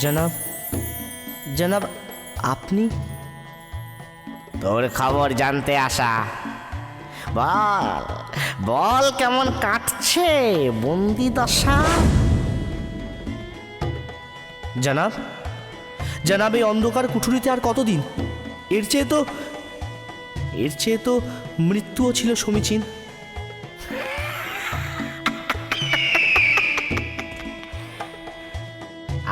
জনাব জনাব আপনি? তোর খবর জানতে আসা। বল বল কেমন কাটছে বন্দি দশা? জনাব জনাব এই অন্ধকার কুঠুরিতে আর কতদিন? এর চেয়ে তো এর চেয়ে তো মৃত্যুও ছিল সমীচীন।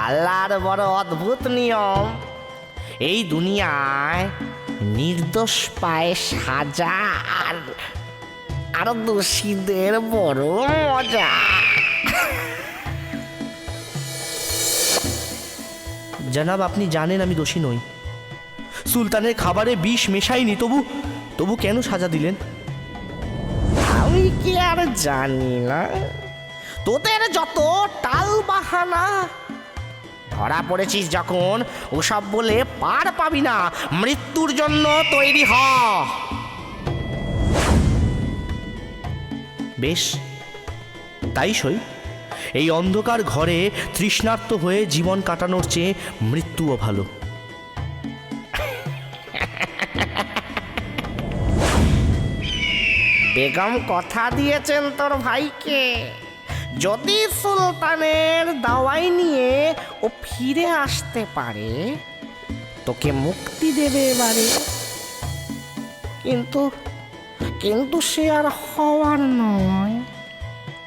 আল্লাহর বড় অদ্ভুত নিয়ম। এই দুনিয়ায় নির্দোষ পায় সাজা আর আর দোষীদের বড় মজা। জনাব আপনি জানেন আমি দোষী নই। সুলতানের খাবারে বিষ মেশাইনি তবু তবু কেন সাজা দিলেন? আমি কি আর জানি না। তোদের যত টাল বাহানা ধরা পড়েছিস যখন, ওসব বলে পার পাবি না, মৃত্যুর জন্য তৈরি হ। বেশ, তাই সই। এই অন্ধকার ঘরে তৃষ্ণার্ত হয়ে জীবন কাটানোর চেয়ে মৃত্যুও ভালো। বেগম কথা দিয়েছেন তোর ভাইকে। যদি সুলতানের দাওয়াই নিয়ে ও ফিরে আসতে পারে, তোকে মুক্তি দেবে এবারে। কিন্তু কিন্তু সে আর হওয়ার নয়।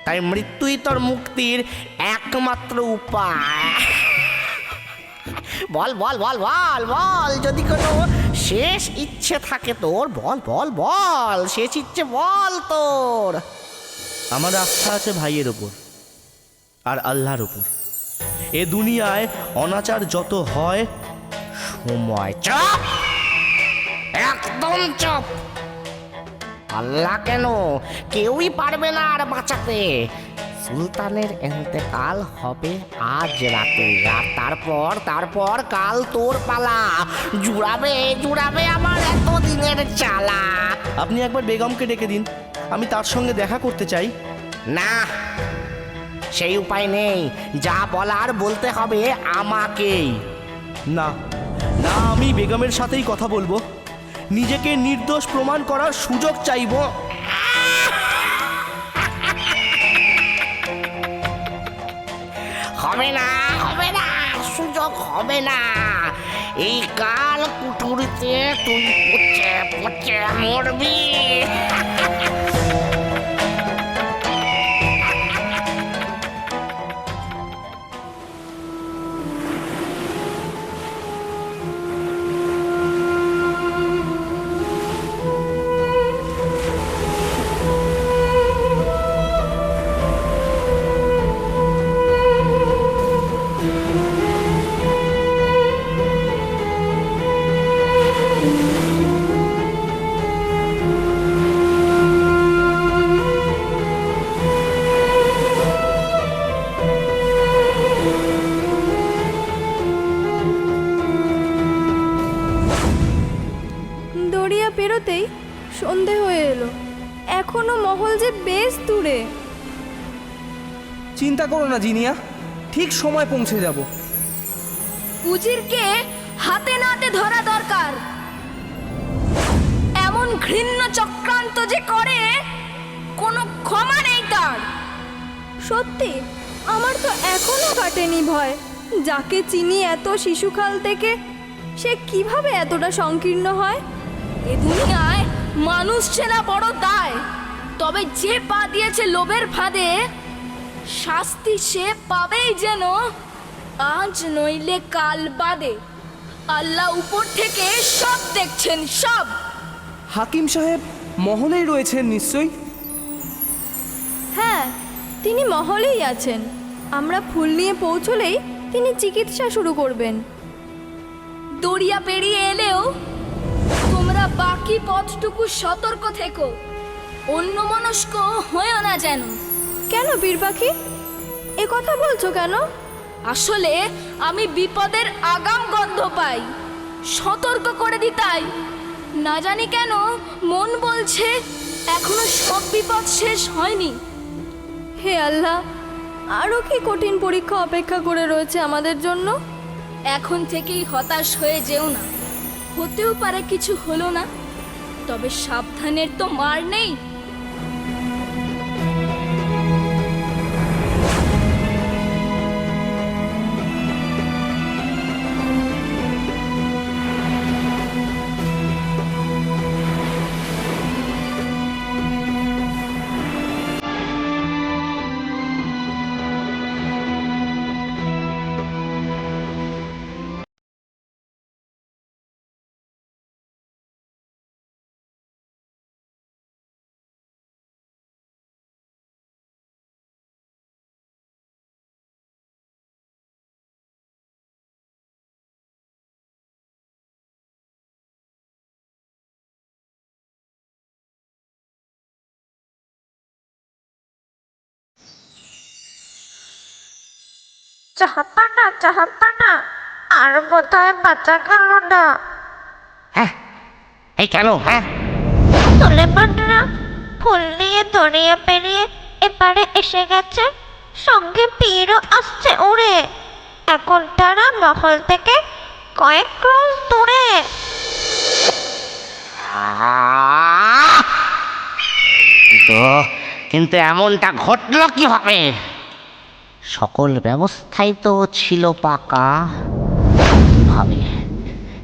তাই মৃত্যুই তোর মুক্তির একমাত্র উপায়। বল বল বল বল বল, যদি কোনো শেষ ইচ্ছে থাকে তোর, বল বল বল, শেষ ইচ্ছে বল তোর। আমার আস্থা আছে ভাইয়ের ওপর আর আল্লাহর ওপর এ দুনিয়ায় অনাচার যত হয় সময় চাপ। একদম চপ। আল্লাহ কেন? কেউই পারবে না আর বাঁচাতে। সুলতানের এতেকাল হবে আজ রাতে আর তারপর তারপর কাল তোর পালা। জুড়াবে জুড়াবে আমার এত এতদিনের চালা। আপনি একবার বেগমকে ডেকে দিন। আমি তার সঙ্গে দেখা করতে চাই। না সেই উপায় নেই। যা বলার বলতে হবে আমাকেই। না না আমি বেগমের সাথেই কথা বলব। নিজেকে নির্দোষ প্রমাণ করার সুযোগ চাইব। হবে না হবে না সুযোগ হবে না। এই কাল কুঠুরিতে তুই পচে পচে মরবি। চিন্তা করো না, জিনিয়া। ঠিক সময় পৌঁছে যাব। উজিরকে হাতে নাতে ধরা দরকার। এমন ঘৃণ্য চক্রান্ত যে করে, কোনো ক্ষমা নেই তার। সত্যি, আমার তো এখনও কাটেনি ভয়। যাকে চিনি এত শিশুকাল থেকে, সে কীভাবে এতটা সংকীর্ণ হয়? এ দুনিয়ায় মানুষ চেনা বড় দায়। তবে যে পা দিয়েছে লোভের ফাঁদে শাস্তি সে পাবেই যেন। আজ নইলে কাল বাদে আল্লাহ উপর থেকে সব দেখছেন সব। হাকিম সাহেব মহলেই রয়েছেন নিশ্চয়ই? হ্যাঁ তিনি মহলেই আছেন। আমরা ফুল নিয়ে পৌঁছলেই তিনি চিকিৎসা শুরু করবেন। দরিয়া পেরিয়ে এলেও তোমরা বাকি পথটুকু সতর্ক থেকো। অন্য মনস্ক হয়েও না যেন। কেন বীর পাখি? এ কথা বলছো কেন? আসলে আমি বিপদের আগাম গন্ধ পাই। সতর্ক করে দিতাই না জানি কেন মন বলছে এখনও সব বিপদ শেষ হয়নি। হে আল্লাহ আরও কি কঠিন পরীক্ষা অপেক্ষা করে রয়েছে আমাদের জন্য? এখন থেকেই হতাশ হয়ে যেও না। হতেও পারে কিছু হলো না তবে সাবধানের তো মার নেই। চাহাপানা চাহাপানা আর বোধহয় বাচ্চা গেল না। হ্যাঁ এই কেন হ্যাঁ? সুলেমানরা ফুল নিয়ে দড়িয়ে পেরিয়ে এপারে এসে গেছে। সঙ্গে পীরও আসছে উড়ে। এখন তারা মহল থেকে কয়েক ক্রোশ দূরে। কিন্তু এমনটা ঘটলো কীভাবে? সকল ব্যবস্থাই তো ছিল পাকা। কীভাবে?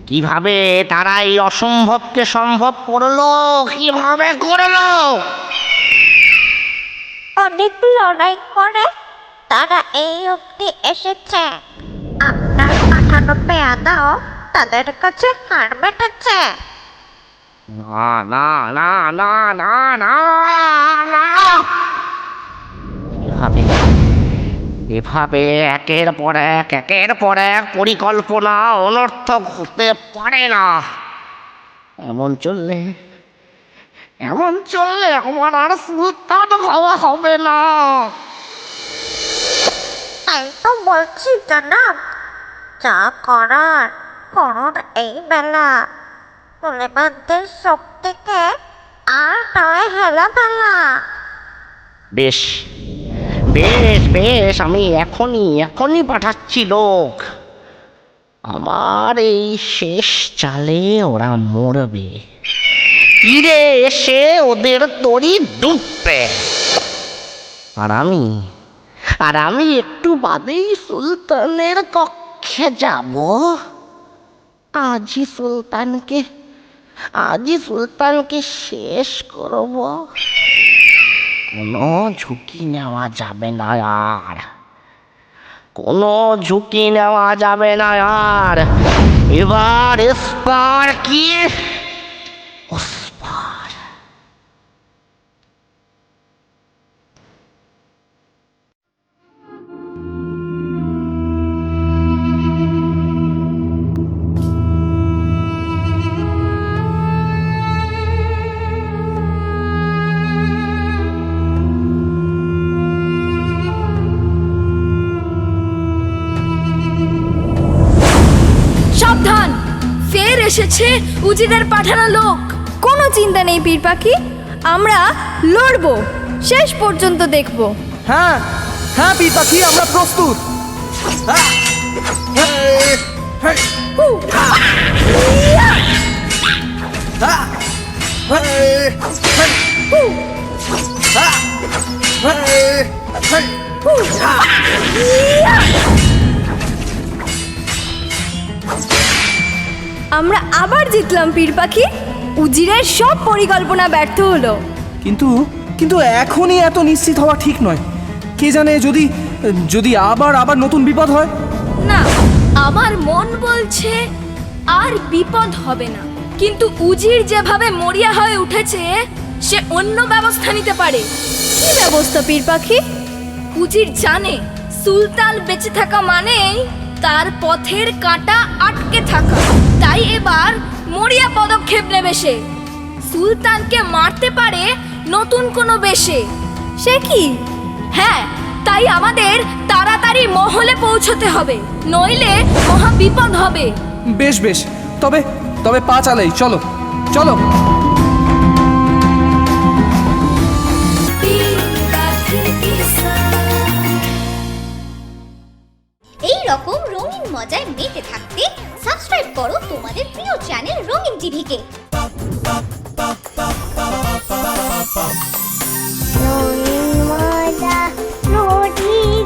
কীভাবে তারা এই অসম্ভবকে সম্ভব করল? কীভাবে করল? অনেক লড়াই করে তারা এই অবধি এসেছে। আপনার পাঠানো পেয়াদাও তাদের কাছে হার মেটেছে। না না না না না না না। এভাবে একের পর এক একের পর এক পরিকল্পনা অনর্থক হতে পারে না। এমন চললে এমন চললে আমার আর সুলতান হওয়া হবে না। তাই তো বলছি জনাব যা করার করুন এই বেলা সুলেমানদের শক্তিকে আর নয় হেলা বেলা বেশ বেশ বেশ, আমি এখনই এখনই পাঠাচ্ছি লোক। আমার এই শেষ চালে ওরা মরবে। তীরে এসে ওদের তরি ডুববে। আর আমি আর আমি একটু বাদেই সুলতানের কক্ষে যাব। আজই সুলতানকে আজই সুলতানকে শেষ করব। কোনো ঝুঁকি নেওয়া যাবে না আর। কোনো ঝুঁকি নেওয়া যাবে না আর। এবার স্পার্কি এসেছে উজিদের পাঠানো লোক। কোনো চিন্তা নেই পীর পাখি আমরা লড়বো শেষ পর্যন্ত দেখব। হ্যাঁ হ্যাঁ পীর পাখি আমরা প্রস্তুত। আমরা আবার জিতলাম পীর পাখি। উজিরের সব পরিকল্পনা ব্যর্থ হলো। কিন্তু কিন্তু এখনই এত নিশ্চিত হওয়া ঠিক নয়। কে জানে যদি যদি আবার আবার নতুন বিপদ হয়? না আমার মন বলছে আর বিপদ হবে না। কিন্তু উজির যেভাবে মরিয়া হয়ে উঠেছে সে অন্য ব্যবস্থা নিতে পারে। কি ব্যবস্থা পীর পাখি? উজির জানে সুলতান বেঁচে থাকা মানেই তার পথের কাঁটা আটকে থাকা। তাই এবার মরিয়া পদক্ষেপ নেবে সে। সুলতানকে মারতে পারে নতুন কোনো বেশে। সে কি? হ্যাঁ তাই আমাদের তাড়াতাড়ি মহলে পৌঁছতে হবে নইলে মহা বিপদ হবে। বেশ বেশ। তবে তবে পা চালাই চলো চলো। এই রকম রঙিন মজায় মেতে থাকতে সাবস্ক্রাইব করো তোমাদের প্রিয় চ্যানেল রঙিন টিভিকে রঙিন মজা রঙিন